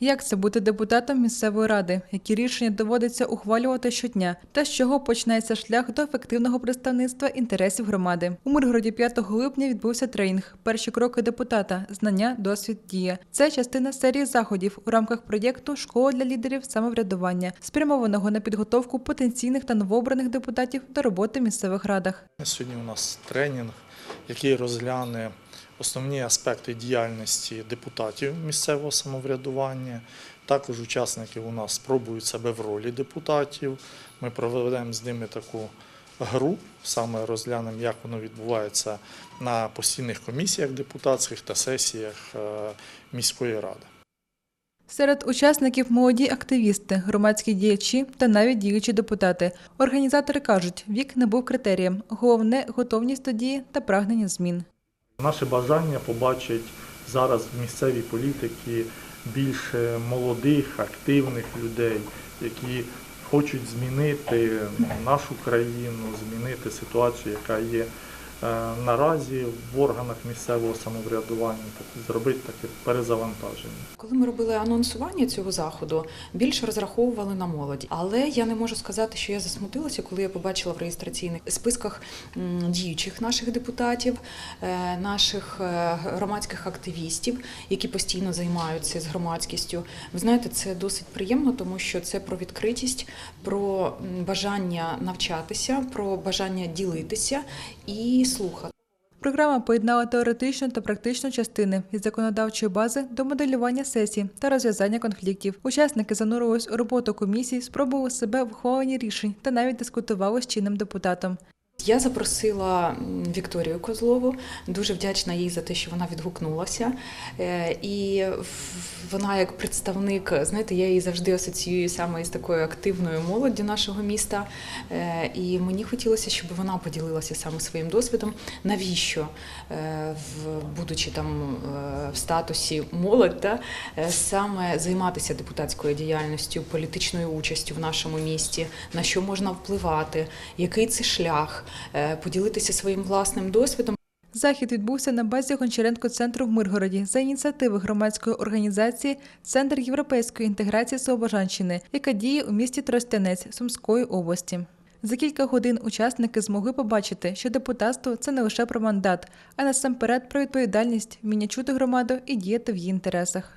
Як це бути депутатом місцевої ради? Які рішення доводиться ухвалювати щодня? Та з чого починається шлях до ефективного представництва інтересів громади? У Миргороді 5 липня відбувся тренінг. Перші кроки депутата, знання, досвід, дія. Це частина серії заходів у рамках проєкту Школа для лідерів самоврядування, спрямованого на підготовку потенційних та новообраних депутатів до роботи в місцевих радах. Сьогодні у нас тренінг, який розгляне основні аспекти діяльності депутатів місцевого самоврядування. Також учасники у нас спробують себе в ролі депутатів. Ми проведемо з ними таку гру, саме розглянемо, як воно відбувається на постійних комісіях депутатських та сесіях е, міської ради. Серед учасників молоді активісти, громадські діячі та навіть діючі депутати. Організатори кажуть, вік не був критерієм. Головне готовність до дії та прагнення змін. Наше бажання побачить зараз в місцевій політиці більше молодих, активних людей, які хочуть змінити нашу країну, змінити ситуацію, яка є наразі в органах місцевого самоврядування, так, зробити таке перезавантаження. Коли ми робили анонсування цього заходу, більше розраховували на молодь. Але я не можу сказати, що я засмутилася, коли я побачила в реєстраційних списках діючих наших депутатів, е, наших е, громадських активістів, які постійно займаються з громадськістю. Ви знаєте, це досить приємно, тому що це про відкритість, про бажання навчатися, про бажання ділитися і слухати. Програма поєднала теоретичну та практичну частини від законодавчої бази до моделювання сесій та розв'язання конфліктів. Учасники занурились у роботу комісії, спробували себе в ухваленні рішень та навіть дискутували з чинним депутатом. Я запросила Вікторію Козлову. Дуже вдячна їй за те, що вона відгукнулася. Е, І вона, як представник, знаєте, я її завжди асоціюю саме із такою активною молоддю нашого міста. Е, І мені хотілося, щоб вона поділилася саме своїм досвідом. Навіщо, е, будучи там в статусі молодь, та, саме займатися депутатською діяльністю, політичною участю в нашому місті, на що можна впливати, який це шлях, поділитися своїм власним досвідом. Захід відбувся на базі Гончаренко центру в Миргороді за ініціативи громадської організації Центр європейської інтеграції Слобожанщини, яка діє у місті Тростянець Сумської області. За кілька годин учасники змогли побачити, що депутатство це не лише про мандат, а насамперед про відповідальність, вміння чути громаду і діяти в її інтересах.